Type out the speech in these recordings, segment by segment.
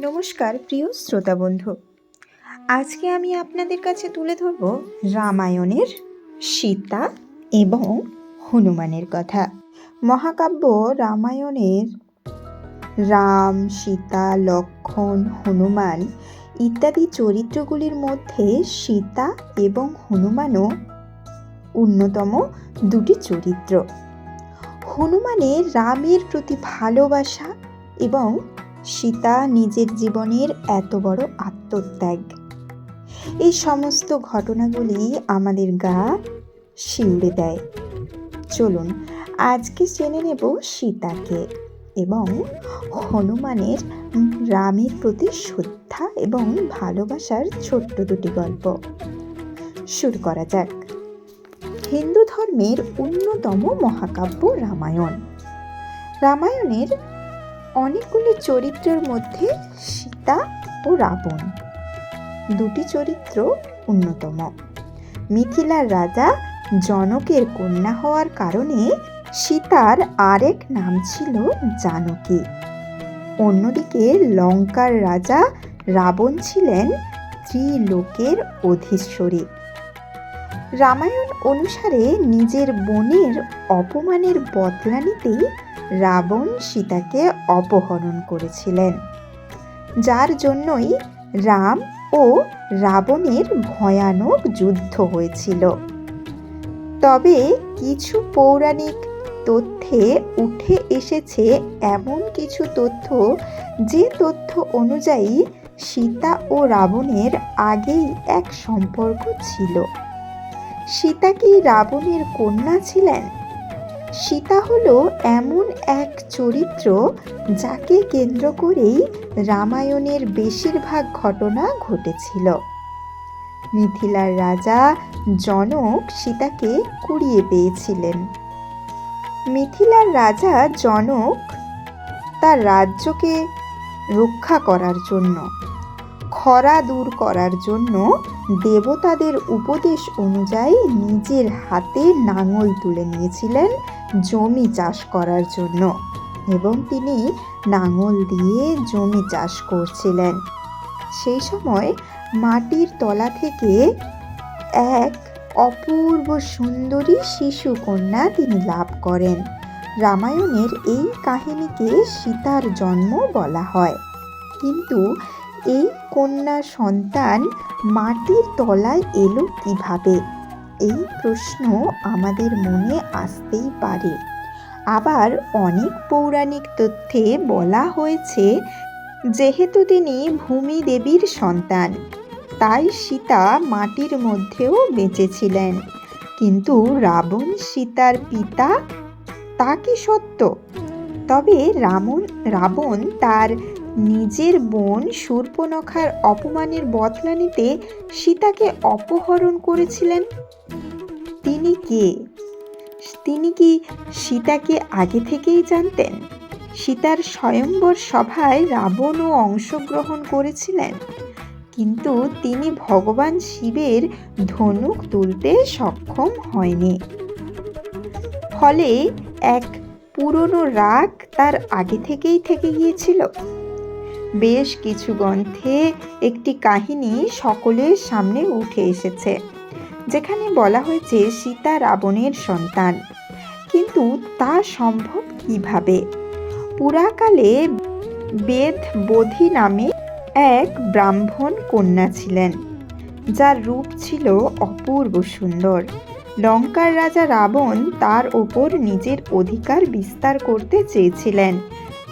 নমস্কার, প্রিয় শ্রোতা বন্ধু। আজকে আমি আপনাদের কাছে তুলে ধরব রামায়ণের সীতা এবং হনুমানের কথা। মহাকাব্য রামায়ণের রাম, সীতা, লক্ষণ, হনুমান ইত্যাদি চরিত্রগুলির মধ্যে সীতা এবং হনুমানও অন্যতম দুটি চরিত্র। হনুমানের রামের প্রতি ভালোবাসা এবং সীতা নিজের জীবনের এত বড় আত্মত্যাগ। এই সমস্ত ঘটনাগুলি আমাদের গা শিউড়ে দেয়। চলুন, আজকে জেনে নেব সীতাকে এবং হনুমানের রামের প্রতি শ্রদ্ধা এবং ভালোবাসার ছোট্ট দুটি গল্প। শুরু করা যাক। হিন্দু ধর্মের অন্যতম মহাকাব্য রামায়ণ। রামায়ণের অনেকগুলি চরিত্রের মধ্যে সীতা ও রাবণ। দুটি চরিত্র অন্যতম। মিথিলার রাজা জনকের কন্যা হওয়ার কারণে সীতার আরেক নাম ছিল জানকী। অন্যদিকে লঙ্কার রাজা রাবণ ছিলেন ত্রিলোকের অধীশ্বরী। রামায়ণ অনুসারে নিজের বোনের অপমানের বদলা নিতেই রাবণ সীতাকে অপহরণ করেছিলেন। যার জন্যই রাম ও রাবণের ভয়ানক যুদ্ধ হয়েছিল। তবে কিছু পৌরাণিক তথ্যে উঠে এসেছে এমন কিছু তথ্য, যে তথ্য অনুযায়ী সীতা ও রাবণের আগেই এক সম্পর্ক ছিল। সীতা কি রাবণের কন্যা ছিলেন? সীতা হলো এমন এক চরিত্র যাকে কেন্দ্র করেই রামায়ণের বেশিরভাগ ঘটনা ঘটেছিল। মিথিলার রাজা জনক সীতাকে কুড়িয়ে পেয়েছিলেন। মিথিলার রাজা জনক তার রাজ্যকে রক্ষা করার জন্য, খরা দূর করার জন্য দেবতাদের উপদেশ অনুযায়ী নিজের হাতে নাঙল তুলে নিয়েছিলেন জমি চাষ করার জন্য এবং তিনি নাঙল দিয়ে জমি চাষ করছিলেন। সেই সময় মাটির তলা থেকে এক অপূর্ব সুন্দরী শিশু কন্যা তিনি লাভ করেন। রামায়ণের এই কাহিনীকে সীতার জন্ম বলা হয়। কিন্তু এই কন্যা সন্তান মাটির তলায় এলো কীভাবে? এই প্রশ্ন আমাদের মনে আসতেই পারে। আবার অনেক পৌরাণিক তথ্যে বলা হয়েছে, যেহেতু তিনি ভূমি দেবীর সন্তান, তাই সীতা মাটির মধ্যেও বেঁচেছিলেন। কিন্তু রাবণ সীতার পিতা, তা কি সত্য? তবে রামন, রাবণ তার নিজের বোন শূর্পনখার অপমানের বদলা নিতে সীতাকে অপহরণ করেছিলেন। তিনি কে? তিনি কি সীতাকে আগে থেকেই জানতেন? সীতার স্বয়ম্বর সভায় রাবণও অংশগ্রহণ করেছিলেন। কিন্তু তিনি ভগবান শিবের ধনুক তুলতে সক্ষম হয়নি। ফলে এক পুরনো রাগ তার আগে থেকেই থেকে গিয়েছিল। বেশ কিছু গ্রন্থে একটি কাহিনী সকলের সামনে উঠে এসেছে, যেখানে বলা হয়েছে সীতা রাবণের সন্তান। কিন্তু তা সম্ভব কীভাবে? পুরাকালে বেদ বোধি নামে এক ব্রাহ্মণ কন্যা ছিলেন, যার রূপ ছিল অপূর্ব সুন্দর। লঙ্কার রাজা রাবণ তার ওপর নিজের অধিকার বিস্তার করতে চেয়েছিলেন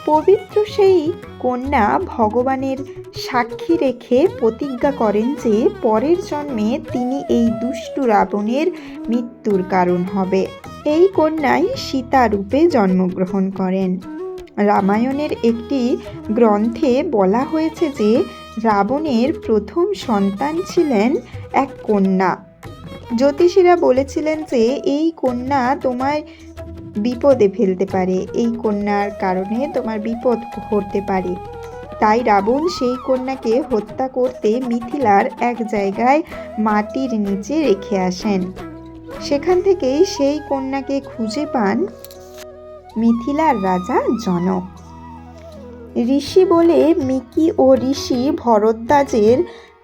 পবিত্র সেই কন্যা ভগবানের সাক্ষী রেখে প্রতিজ্ঞা করেন যে পরের জন্মে তিনি এই দুষ্টু রাবণের মৃত্যুর কারণ হবে। এই কন্যাই সীতা রূপে জন্মগ্রহণ করেন। রামায়ণের একটি গ্রন্থে বলা হয়েছে যে রাবণের প্রথম সন্তান ছিলেন এক কন্যা। জ্যোতিষীরা বলেছিলেন যে এই কন্যা তোমায় বিপদে ফেলতে পারে। এই কন্যার কারণে তোমার বিপদ হতে পারে। তাই রাবণ সেই কন্যাকে হত্যা করতে মিথিলার এক জায়গায় মাটির নিচে রেখে আসেন। সেখান থেকেই সেই কন্যাকে খুঁজে পান মিথিলার রাজা জনক। ঋষি বলে, মিকি ও ঋষি ভরদ্বাজের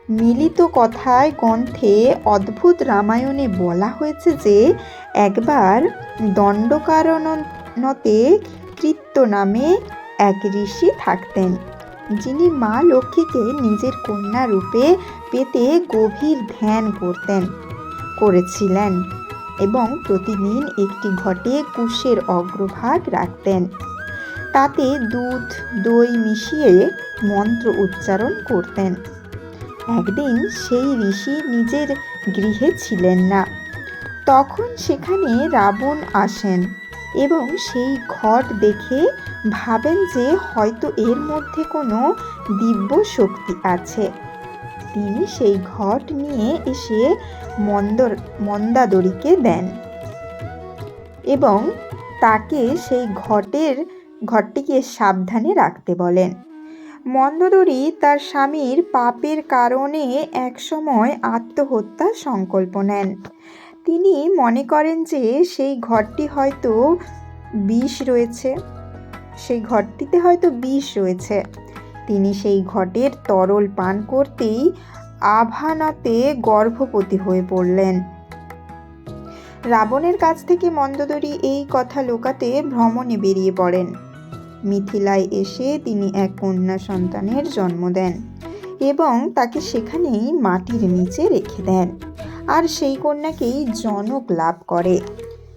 মিলিত কথায় গ্রন্থে অদ্ভুত রামায়ণে বলা হয়েছে যে, একবার দণ্ডকারণতে কৃত্য নামে এক ঋষি থাকতেন, যিনি মা লক্ষ্মীকে নিজের কন্যা রূপে পেতে গভীর ধ্যান করতেন, করেছিলেন এবং প্রতিদিন একটি ঘটে কুশের অগ্রভাগ রাখতেন। তাতে দুধ, দই মিশিয়ে মন্ত্র উচ্চারণ করতেন। একদিন সেই ঋষি নিজের গৃহে ছিলেন না। তখন সেখানে রাবণ আসেন এবং সেই ঘট দেখে ভাবেন যে হয়তো এর মধ্যে কোনো দিব্য শক্তি আছে। তিনি সেই ঘট নিয়ে এসে মন্দর মন্দাদরীকে দেন এবং তাকে সেই ঘটের ঘরটিকে সাবধানে রাখতে বলেন। মন্দোদরী তার স্বামীর পাপের কারণে একসময় আত্মহত্যার সংকল্প নেন। তিনি মনে করেন যে সেই ঘরটি হয়তো বিষ রয়েছে, সেই ঘরটিতে হয়তো বিষ রয়েছে। তিনি সেই ঘটের তরল পান করতেই আভানাতে গর্ভবতী হয়ে পড়লেন। রাবণের কাছ থেকে মন্দোদরী এই কথা লোকাতে ভ্রমণে বেরিয়ে পড়েন। মিথিলায় এসে তিনি এক কন্যা সন্তানের জন্ম দেন এবং তাকে সেখানেই মাটির নিচে রেখে দেন। আর সেই কন্যাকেই জনক লাভ করে।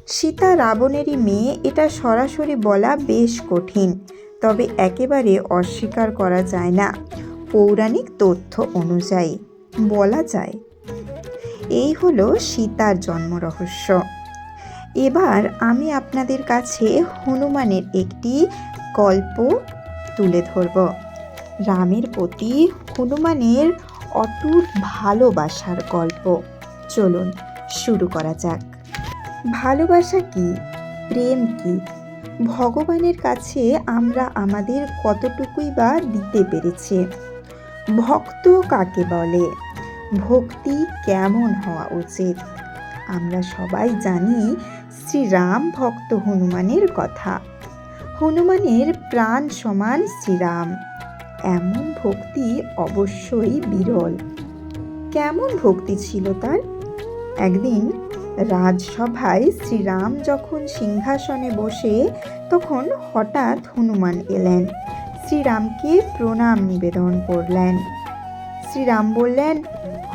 সীতা রাবণেরই মেয়ে, এটা সরাসরি বলা বেশ কঠিন, তবে একেবারে অস্বীকার করা যায় না পৌরাণিক তথ্য অনুযায়ী। বলা যায়, এই হলো সীতার জন্ম রহস্য। এবার আমি আপনাদের কাছে হনুমানের একটি গল্প তুলে ধরব। রামের প্রতি হনুমানের অটুট ভালোবাসার গল্প। চলুন শুরু করা যাক। ভালোবাসা কি? প্রেম কি? ভগবানের কাছে আমরা আমাদের কতটুকুই বা দিতে পেরেছে? ভক্ত কাকে বলে? ভক্তি কেমন হওয়া উচিত? আমরা সবাই জানি শ্রীরাম ভক্ত হনুমানের কথা। হনুমানের প্রাণ সমান শ্রীরাম। এমন ভক্তি অবশ্যই বিরল। কেমন ভক্তি ছিল তার? একদিন রাজসভায় শ্রীরাম যখন সিংহাসনে বসে, তখন হঠাৎ হনুমান এলেন। শ্রীরামকে প্রণাম নিবেদন করলেন। শ্রীরাম বললেন,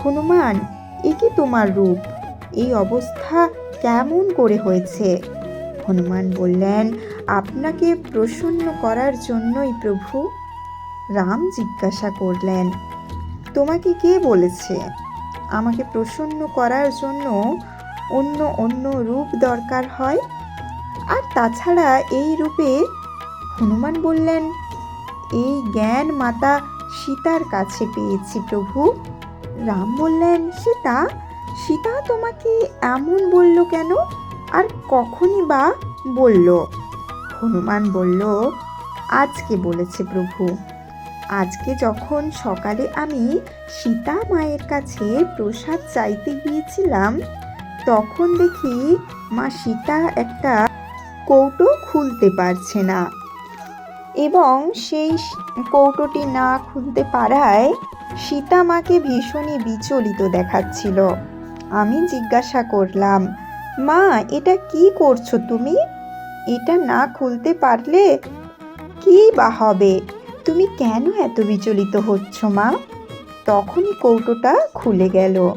হনুমান, এ কি তোমার রূপ? এই অবস্থা কেমন করে হয়েছে? হনুমান বললেন আপনাকে প্রসন্ন করার জন্যই প্রভু রাম জিজ্ঞাসা করলেন, তোমাকে কে বলেছে আমাকে প্রসন্ন করার জন্য অন্য অন্য রূপ দরকার হয়? আর তাছাড়া এই রূপে হনুমান বললেন, এই জ্ঞান মাতা সীতার কাছে পেয়েছি প্রভু। রাম বললেন, সীতা সীতা তোমাকে এমন বলল কেন? আর কখনই বা বলল? হনুমান বলল আজকে বলেছে প্রভু? আজকে যখন সকালে আমি সীতা মায়ের কাছে প্রসাদ চাইতে গিয়েছিলাম, তখন দেখি মা সীতা একটা কৌটো খুলতে পারছে না এবং সেই কৌটোটি না খুলতে পারায় সীতা মাকে ভীষণই বিচলিত দেখাচ্ছিল। আমি জিজ্ঞাসা করলাম, মা, এটা কি করছ তুমি? এটা না খুলতে পারলে কি বা হবে? তুমি কেন এত বিচলিত হচ্ছ, মা? তখনই কৌটোটা খুলে গেল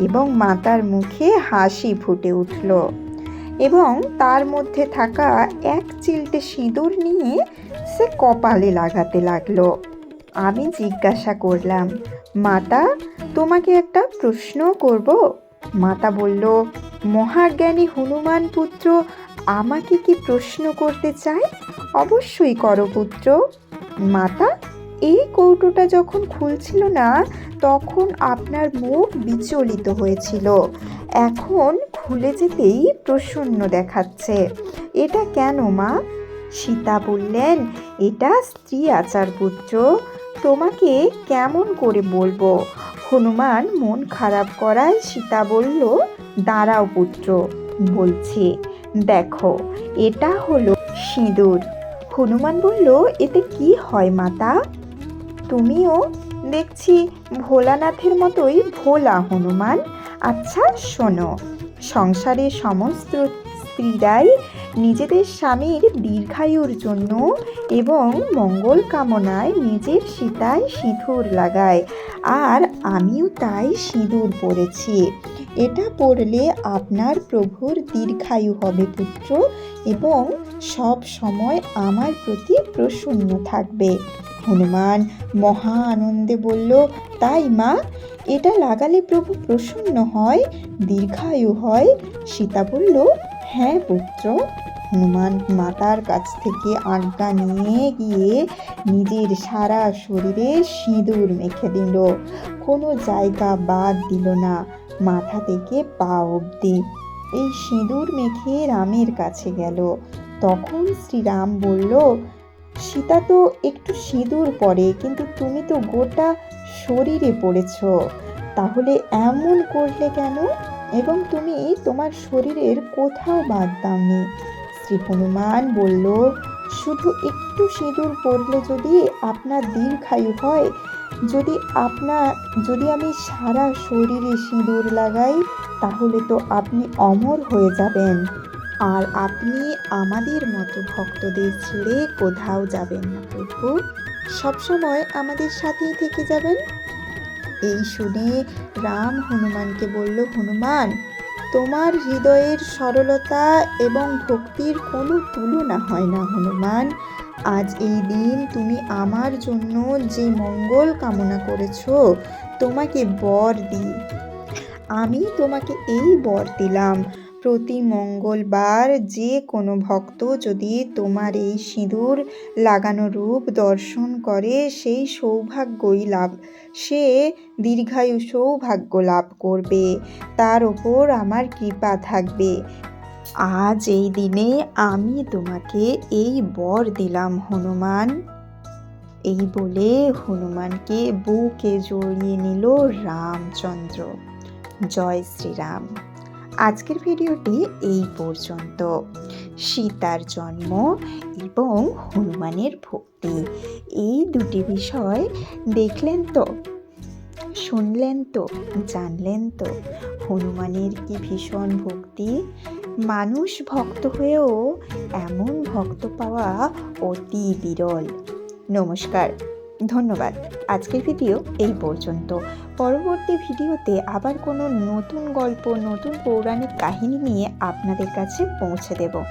এবং মাতার মুখে হাসি ফুটে উঠল এবং তার মধ্যে থাকা এক চিলটে সিঁদুর নিয়ে সে কপালে লাগাতে লাগল। আমি জিজ্ঞাসা করলাম, মাতা, তোমাকে একটা প্রশ্ন করব? মাতা বলল, মহাজ্ঞানী হনুমান পুত্র আমাকে কি প্রশ্ন করতে চায়? অবশ্যই করো পুত্র। মাতা, এই কৌটোটা যখন খুলছিল না, তখন আপনার মুখ বিচলিত হয়েছিল। এখন খুলে যেতেই প্রসন্ন দেখাচ্ছে। এটা কেন, মা? সীতা বললেন, এটা স্ত্রী আচার, পুত্র। তোমাকে কেমন করে বলব? হনুমান মন খারাপ করায় সীতা বলল, দাঁড়াও পুত্র, বলছি। দেখো, এটা হলো সিঁদুর। হনুমান বলল, এতে কি হয় মাতা? তুমিও দেখছি ভোলানাথের মতোই ভোলা হনুমান। আচ্ছা শোনো, সংসারে সমস্ত স্ত্রীরাই নিজেদের স্বামীর দীর্ঘায়ুর জন্য এবং মঙ্গল কামনায় নিজের সীতায় সিঁদুর লাগায়, আর আমিও তাই সিঁদুর পরেছি। এটা পড়লে আপনার প্রভুর দীর্ঘায়ু হবে পুত্র এবং সব সময় আমার প্রতি প্রসন্ন থাকবে। হনুমান মহা আনন্দে বলল, তাই মা, এটা লাগালে প্রভু প্রসন্ন হয়, দীর্ঘায়ু হয়। সীতা বলল হ্যাঁ পুত্র। হনুমান মাতার কাছ থেকে আজ্ঞা নিয়ে গিয়ে নিজের সারা শরীরে সিঁদুর মেখে দিল। কোনো জায়গা বাদ দিল না। মাথা থেকে পা অবধি। এই সিঁদুর মেখে রামের কাছে গেল। তখন শ্রীরাম বলল, সীতা তো একটু সিঁদুর পরে, কিন্তু তুমি তো গোটা শরীরে পড়েছ। তাহলে এমন করলে কেন? এবং তুমি তোমার শরীরের কোথাও বাদ দাওনি। শ্রী হনুমান বলল, শুধু একটু সিঁদুর পড়লে যদি আপনার দীর্ঘায়ু হয় যদি আপনার, যদি আমি সারা শরীরে সিঁদুর লাগাই, তাহলে তো আপনি অমর হয়ে যাবেন। আর আপনি আমাদের মতো ভক্তদের ছেড়ে কোথাও যাবেন না, প্রভু। সবসময় আমাদের সাথেই থেকে যাবেন। এই শুনে রাম হনুমানকে বলল, হনুমান, তোমার হৃদয়ের সরলতা এবং ভক্তির কোনো তুলনা হয় না, হনুমান। আজ এই দিন তুমি আমার জন্য যে মঙ্গল কামনা করেছ, তোমাকে বর দিই। আমি তোমাকে এই বর দিলাম। প্রতি মঙ্গলবার যে কোনো ভক্ত যদি তোমার এই সিঁদুর লাগানো রূপ দর্শন করে, সেই সৌভাগ্যই লাভ। সে দীর্ঘায়ু সৌভাগ্য লাভ করবে। তার ওপর আমার কৃপা থাকবে। আজ এই দিনে আমি তোমাকে এই বর দিলাম, হনুমান। এই বলে হনুমানকে বুকে জড়িয়ে নিল রামচন্দ্র। জয় শ্রীরাম। আজকের ভিডিওটি এই পর্যন্ত। সীতার জন্ম এবং হনুমানের ভক্তি, এই দুটি বিষয় দেখলেন তো? শুনলেন তো? জানলেন তো? হনুমানের কি ভীষণ ভক্তি? মানুষ ভক্ত হয়েও এমন ভক্ত পাওয়া অতি বিরল। নমস্কার, ধন্যবাদ। আজকের ভিডিও এই পর্যন্ত। পরবর্তী ভিডিওতে আবার কোনো নতুন গল্প, নতুন পৌরাণিক কাহিনী নিয়ে আপনাদের কাছে পৌঁছে দেব।